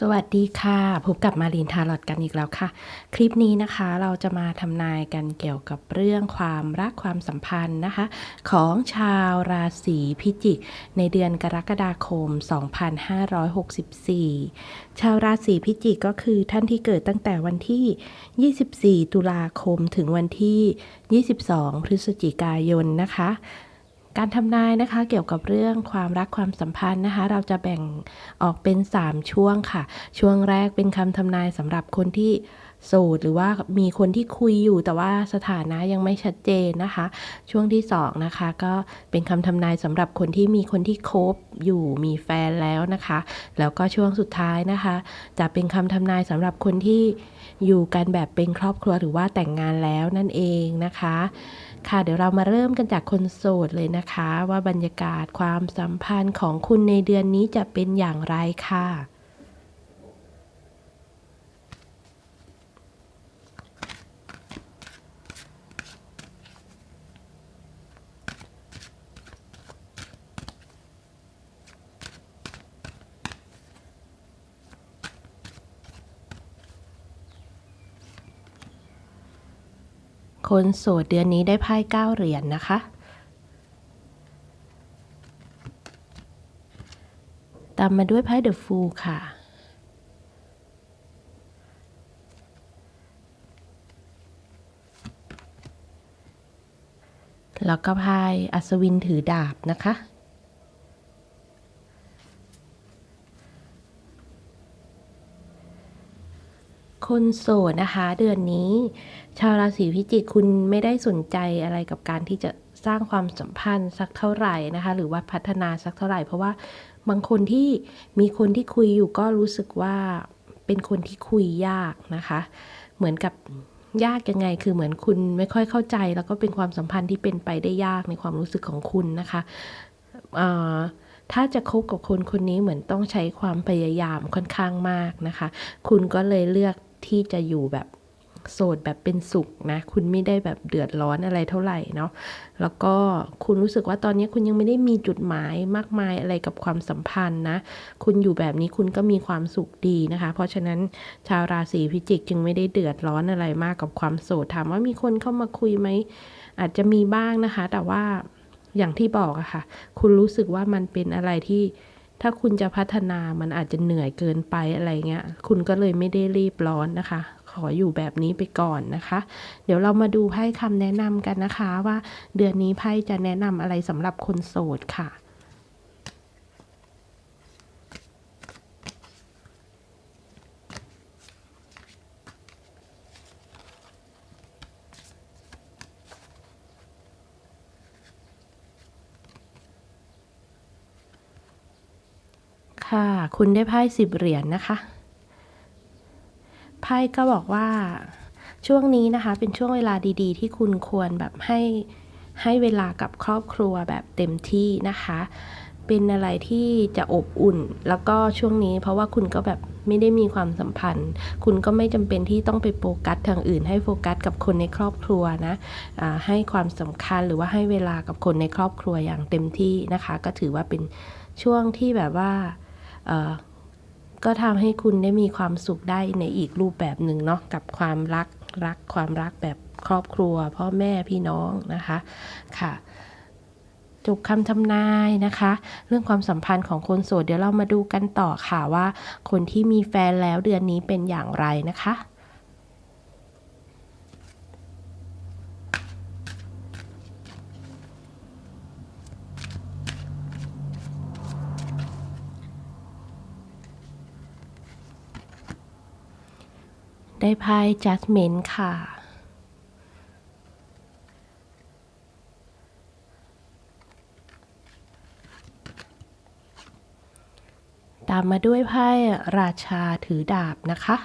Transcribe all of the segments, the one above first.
สวัสดีค่ะ พบกับมารีนทาร์ลอตกันอีกแล้วค่ะ คลิปนี้นะคะเราจะมาทำนายกันเกี่ยวกับเรื่องความรักความสัมพันธ์นะคะ ของชาวราศีพิจิก ในเดือนกรกฎาคม 2564 ชาวราศีพิจิกก็คือท่านที่เกิดตั้งแต่วันที่ 24 ตุลาคมถึงวันที่ 22 พฤศจิกายนนะคะ การทำนายนะคะเกี่ยวกับเรื่องความรักความสัมพันธ์นะคะ เราจะแบ่งออกเป็น 3 ช่วงค่ะ ช่วงแรกเป็นคำทำนายสำหรับคนที่ โสดหรือว่ามีคนที่คุยอยู่แต่ว่าสถานะยังไม่ชัดเจนนะคะ ช่วงที่2นะคะก็เป็นคำทำนายสำหรับคนที่มีคนที่คบอยู่มีแฟนแล้วนะคะ แล้วก็ช่วงสุดท้ายนะคะ จะเป็นคำทำนายสำหรับคนที่อยู่กันแบบเป็นครอบครัวหรือว่าแต่งงานแล้วนั่นเองนะคะ ค่ะเดี๋ยวเรามาเริ่มกันจากคนโสดเลยนะคะ ว่าบรรยากาศความสัมพันธ์ของคุณในเดือนนี้จะเป็นอย่างไรค่ะ คนโสดเดือนนี้ได้ไพ่เก้าเหรียญนนะคะ ตามมาด้วยไพ่เดอะฟูลค่ะ แล้วก็ไพ่อัศวินถือดาบนะคะ คนโสดนะคะ เดือนนี้ ชาวราศีพิจิกคุณไม่ได้สนใจอะไรกับการที่จะสร้างความสัมพันธ์สักเท่าไหร่นะคะ หรือว่าพัฒนาสักเท่าไหร่ เพราะว่าบางคนที่มีคนที่คุยอยู่ก็รู้สึกว่าเป็นคนที่คุยยากนะคะ เหมือนกับยากยังไง คือเหมือนคุณไม่ค่อยเข้าใจ แล้วก็เป็นความสัมพันธ์ที่เป็นไปได้ยากในความรู้สึกของคุณนะคะถ้าจะคบกับคนคนนี้เหมือนต้องใช้ความพยายามค่อนข้างมากนะคะ คุณก็เลยเลือก ที่จะอยู่แบบโสดแบบเป็นสุขนะ คุณไม่ได้แบบเดือดร้อนอะไรเท่าไหร่เนาะแล้วก็คุณรู้สึกว่าตอนนี้คุณยังไม่ได้มีจุดหมายมากมายอะไรกับความสัมพันธ์นะ คุณอยู่แบบนี้คุณก็มีความสุขดีนะคะ เพราะฉะนั้นชาวราศีพิจิกจึงไม่ได้เดือดร้อนอะไรมากกับความโสดถามว่ามีคนเข้ามาคุยไหมอาจจะมีบ้างนะคะ แต่ว่าอย่างที่บอกอะค่ะ คุณรู้สึกว่ามันเป็นอะไรที่ ถ้าคุณจะพัฒนามันอาจจะเหนื่อยเกินไปอะไรเงี้ย คุณก็เลยไม่ได้รีบร้อนนะคะ ขออยู่แบบนี้ไปก่อนนะคะ เดี๋ยวเรามาดูไพ่คำแนะนำกันนะคะว่า เดือนนี้ไพ่จะแนะนำอะไรสำหรับคนโสดค่ะ ค่ะ คุณได้ไพ่สิบเหรียญนนะคะ ไพ่ก็บอกว่าช่วงนี้นะคะ เป็นช่วงเวลาดีๆ ที่คุณควรแบบให้ให้เวลากับครอบครัวแบบเต็มที่นะคะ เป็นอะไรที่จะอบอุ่น แล้วก็ช่วงนี้เพราะว่าคุณก็แบบไม่ได้มีความสัมพันธ์ คุณก็ไม่จำเป็นที่ต้องไปโฟกัสทางอื่น ให้โฟกัสกับคนในครอบครัวนะะให้ความสำคัญหรือว่าให้เวลากับคนในครอบครัวอย่างเต็มที่นะคะ ก็ถือว่าเป็นช่วงที่แบบว่า ก็ทำให้คุณได้มีความสุขได้ในอีกรูปแบบหนึ่งเนาะกับความรักรักความรักแบบครอบครัว พ่อแม่พี่น้องนะคะค่ะจบคำทำนายนะคะ เรื่องความสัมพันธ์ของคนโสดเดี๋ยวเรามาดูกันต่อค่ะว่า คนที่มีแฟนแล้วเดือนนี้เป็นอย่างไรนะคะ ได้ไพ่ Judgment ค่ะ ตามมาด้วยไพ่ราชาถือดาบนะคะ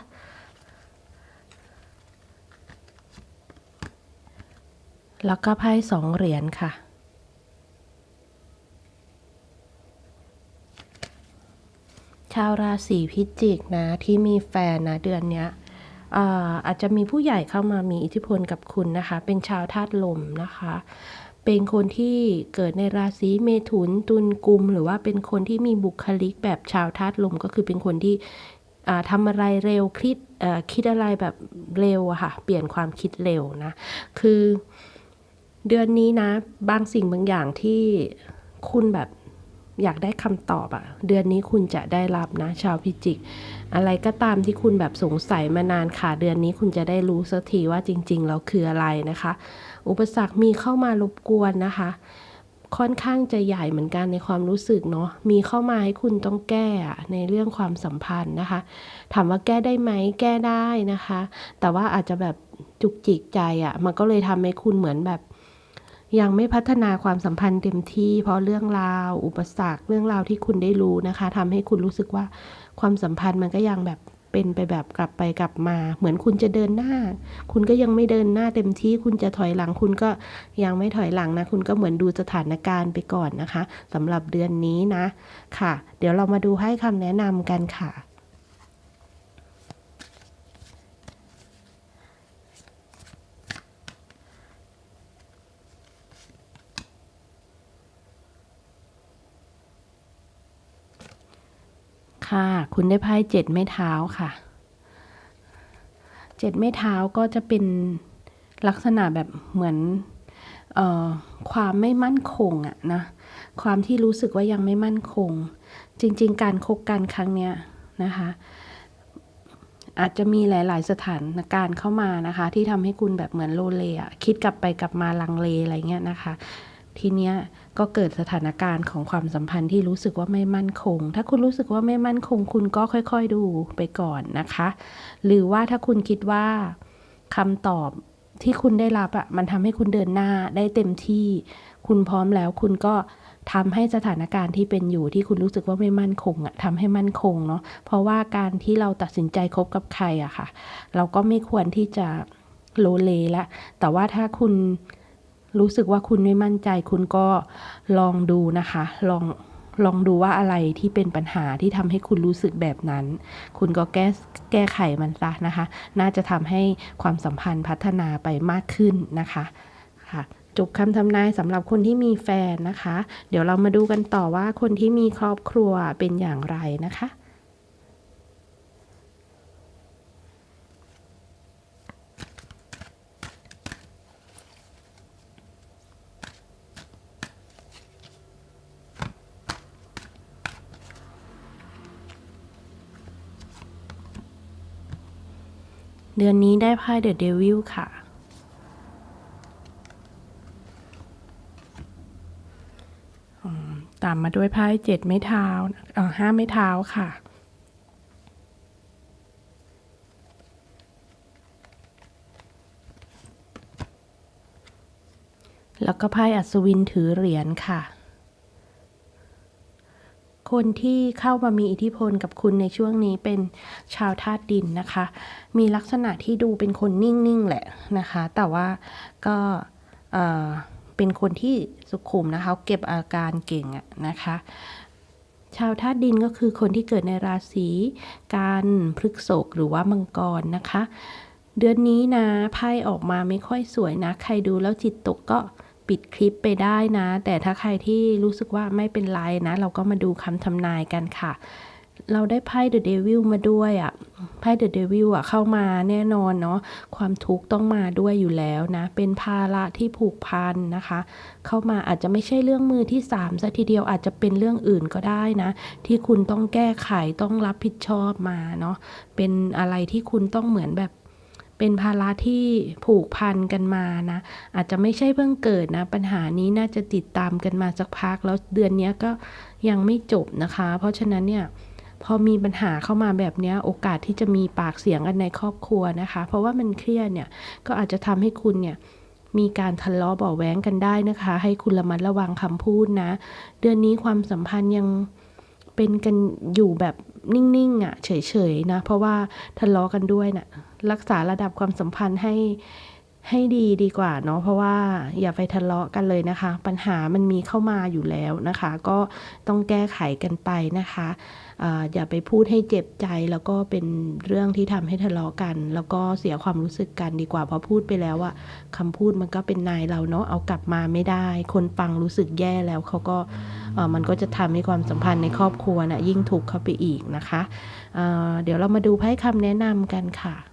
แล้วก็ไพ่สองเหรียญค่ะชาวราศีพิจิกนะที่มีแฟนนะเดือนเนี้ย อาจจะมีผู้ใหญ่เข้ามามีอิทธิพลกับคุณนะคะ เป็นชาวธาตุลมนะคะ เป็นคนที่เกิดในราศีเมถุนตุลกุม หรือว่าเป็นคนที่มีบุคลิกแบบชาวธาตุลมก็คือเป็นคนที่ทำอะไรเร็วคิดคิดอะไรแบบเร็วอะค่ะ เปลี่ยนความคิดเร็วนะ คือเดือนนี้นะ บางสิ่งบางอย่างที่คุณแบบ อยากได้คำตอบอะเดือนนี้คุณจะได้รับนะ ชาวพิจิก อะไรก็ตามที่คุณแบบสงสัยมานานค่ะ เดือนนี้คุณจะได้รู้สักทีว่าจริงๆแล้วคืออะไรนะคะ อุปสรรคมีเข้ามารบกวนนะคะ ค่อนข้างจะใหญ่เหมือนกันในความรู้สึกเนาะมีเข้ามาให้คุณต้องแก้ในเรื่องความสัมพันธ์นะคะ ถามว่าแก้ได้ไหมแก้ได้นะคะ แต่ว่าอาจจะแบบจุกจิกใจอะมันก็เลยทำให้คุณเหมือนแบบ ยังไม่พัฒนาความสัมพันธ์เต็มที่ เพราะเรื่องราว อุปสรรคเรื่องราวที่คุณได้รู้นะคะทำให้คุณรู้สึกว่าความสัมพันธ์มันก็ยังแบบเป็นไปแบบกลับไปกลับมา เหมือนคุณจะเดินหน้า คุณก็ยังไม่เดินหน้าเต็มที่คุณจะถอยหลัง คุณก็ยังไม่ถอยหลังนะ คุณก็เหมือนดูสถานการณ์ไปก่อนนะคะสำหรับเดือนนี้นะ ค่ะ เดี๋ยวเรามาดูให้คำแนะนำกันค่ะ ค่ะ คุณได้ไพ่เจ็ดไม้เท้าค่ะ เจ็ดไม้เท้าก็จะเป็นลักษณะแบบเหมือนเออความไม่มั่นคงอะนะ ความที่รู้สึกว่ายังไม่มั่นคง จริง ๆ การคบกันครั้งเนี้ยนะคะ อาจจะมีหลาย ๆ สถานการณ์เข้ามานะคะ ที่ทำให้คุณแบบเหมือนโลเลอะคิดกลับไปกลับมาลังเลอะไรเงี้ยนะคะ ทีเนี้ย ก็เกิดสถานการณ์ของความสัมพันธ์ที่รู้สึกว่าไม่มั่นคง ถ้าคุณรู้สึกว่าไม่มั่นคง คุณก็ค่อยๆดูไปก่อนนะคะ หรือว่าถ้าคุณคิดว่าคำตอบที่คุณได้รับอะมันทำให้คุณเดินหน้าได้เต็มที่ คุณพร้อมแล้วคุณก็ทำให้สถานการณ์ที่เป็นอยู่ที่คุณรู้สึกว่าไม่มั่นคงอะทำให้มั่นคงเนาะเพราะว่าการที่เราตัดสินใจคบกับใครอะค่ะ เราก็ไม่ควรที่จะโลเลละแต่ว่าถ้าคุณ รู้สึกว่าคุณไม่มั่นใจ คุณก็ลองดูนะคะ ลองลองดูว่าอะไรที่เป็นปัญหาที่ทำให้คุณรู้สึกแบบนั้น คุณก็แก้แก้ไขมันซะนะคะ น่าจะทำให้ความสัมพันธ์พัฒนาไปมากขึ้นนะคะค่ะจบคำทำนายสำหรับคนที่มีแฟนนะคะ เดี๋ยวเรามาดูกันต่อว่าคนที่มีครอบครัวเป็นอย่างไรนะคะ เดือนนี้ได้ไพ่เดอะเดวิลค่ะ ตามมาด้วยไพ่เจ็ดไม้เท้าเออห้าไม้เท้าค่ะ แล้วก็ไพ่อัศวินถือเหรียญค่ะ คนที่เข้ามามีอิทธิพลกับคุณในช่วงนี้เป็นชาวธาตุดินนะคะ มีลักษณะที่ดูเป็นคนนิ่ง ๆ แหละนะคะ แต่ว่าก็เป็นคนที่สุขุมนะคะ เก็บอาการเก่งอะนะคะ ชาวธาตุดินก็คือคนที่เกิดในราศีการพฤกษกหรือว่ามังกรนะคะ เดือนนี้นะไพ่ออกมาไม่ค่อยสวยนะ ใครดูแล้วจิตตกก็ ปิดคลิปไปได้นะ แต่ถ้าใครที่รู้สึกว่าไม่เป็นไรนะ เราก็มาดูคำทำนายกันค่ะเราได้ไพ่เดอะเดวิลมาด้วยอะ่ะไพ่เดอะเดวิลอะเข้ามาแน่นอนเนาะความทุกข์ต้องมาด้วยอยู่แล้วนะ เป็นภาระที่ผูกพันนะคะ เข้ามาอาจจะไม่ใช่เรื่องมือที่สามซะทีเดียวอาจจะเป็นเรื่องอื่นก็ได้นะ ที่คุณต้องแก้ไขต้องรับผิดชอบมาเนาะเป็นอะไรที่คุณต้องเหมือนแบบ เป็นภาระที่ผูกพันกันมานะ อาจจะไม่ใช่เพิ่งเกิดนะ ปัญหานี้น่าจะติดตามกันมาสักพัก แล้วเดือนนี้ก็ยังไม่จบนะคะ เพราะฉะนั้นเนี่ยพอมีปัญหาเข้ามาแบบนี้โอกาสที่จะมีปากเสียงกันในครอบครัวนะคะ เพราะว่ามันเครียดเนี่ยก็อาจจะทำให้คุณเนี่ยมีการทะเลาะเบาะแว้งกันได้นะคะ ให้คุณระมัดระวังคำพูดนะ เดือนนี้ความสัมพันธ์ยังเป็นกันอยู่แบบนิ่งๆอะเฉยๆนะ เพราะว่าทะเลาะกันด้วยนะ่ะ รักษาระดับความสัมพันธ์ให้ให้ดีดีกว่าเนาะเพราะว่าอย่าไปทะเลาะกันเลยนะคะ ปัญหามันมีเข้ามาอยู่แล้วนะคะ ก็ต้องแก้ไขกันไปนะคะอย่าไปพูดให้เจ็บใจแล้วก็เป็นเรื่องที่ทำให้ทะเลาะกัน แล้วก็เสียความรู้สึกกันดีกว่าเพราะพูดไปแล้วอะคำพูดมันก็เป็นนายเราเนาะเอากลับมาไม่ได้ คนฟังรู้สึกแย่แล้วเขาก็มันก็จะทำให้ความสัมพันธ์ในครอบครัวนะ่ะยิ่งถูกเข้าไปอีกนะคะเเดี๋ยวเรามาดูไพ่คำแนะนำกันค่ะ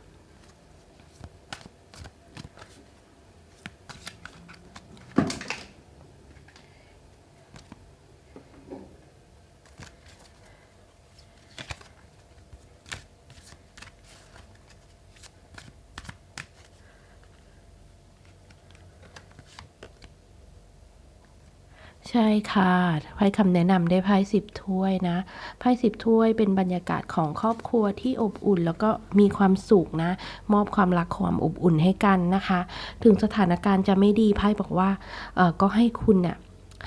ใช่ค่ะไพ่คำแนะนำได้ไพ่สิบถ้วยนะไพ่สิบถ้วยเป็นบรรยากาศของครอบครัวที่อบอุ่น แล้วก็มีความสุขนะ มอบความรักความอบอุ่นให้กันนะคะ ถึงสถานการณ์จะไม่ดีไพ่บอกว่าเออก็ให้คุณเนี่ย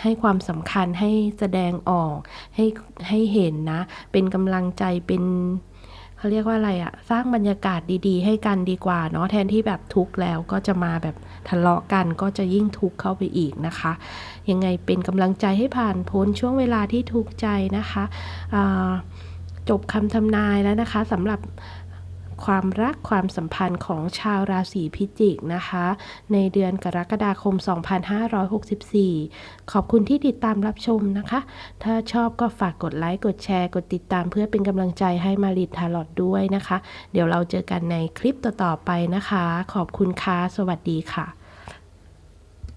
ให้ความสำคัญให้แสดงออกให้ให้เห็นนะ เป็นกำลังใจเป็น เขาเรียกว่าอะไรอะสร้างบรรยากาศดีๆ ให้กันดีกว่าเนาะแทนที่แบบทุกข์แล้วก็จะมาแบบทะเลาะกันก็จะยิ่งทุกข์เข้าไปอีกนะคะ ยังไงเป็นกำลังใจให้ผ่านพ้นช่วงเวลาที่ทุกข์ใจนะคะจบคำทำนายแล้วนะคะสำหรับ ความรักความสัมพันธ์ของชาวราศีพิจิกนะคะ ในเดือนกรกฎาคม 2564 ขอบคุณที่ติดตามรับชมนะคะ ถ้าชอบก็ฝากกดไลค์กดแชร์ กดติดตามเพื่อเป็นกำลังใจให้มาริดทาร์ลอดด้วยนะคะ เดี๋ยวเราเจอกันในคลิปต่อๆไปนะคะ ขอบคุณค่ะสวัสดีค่ะ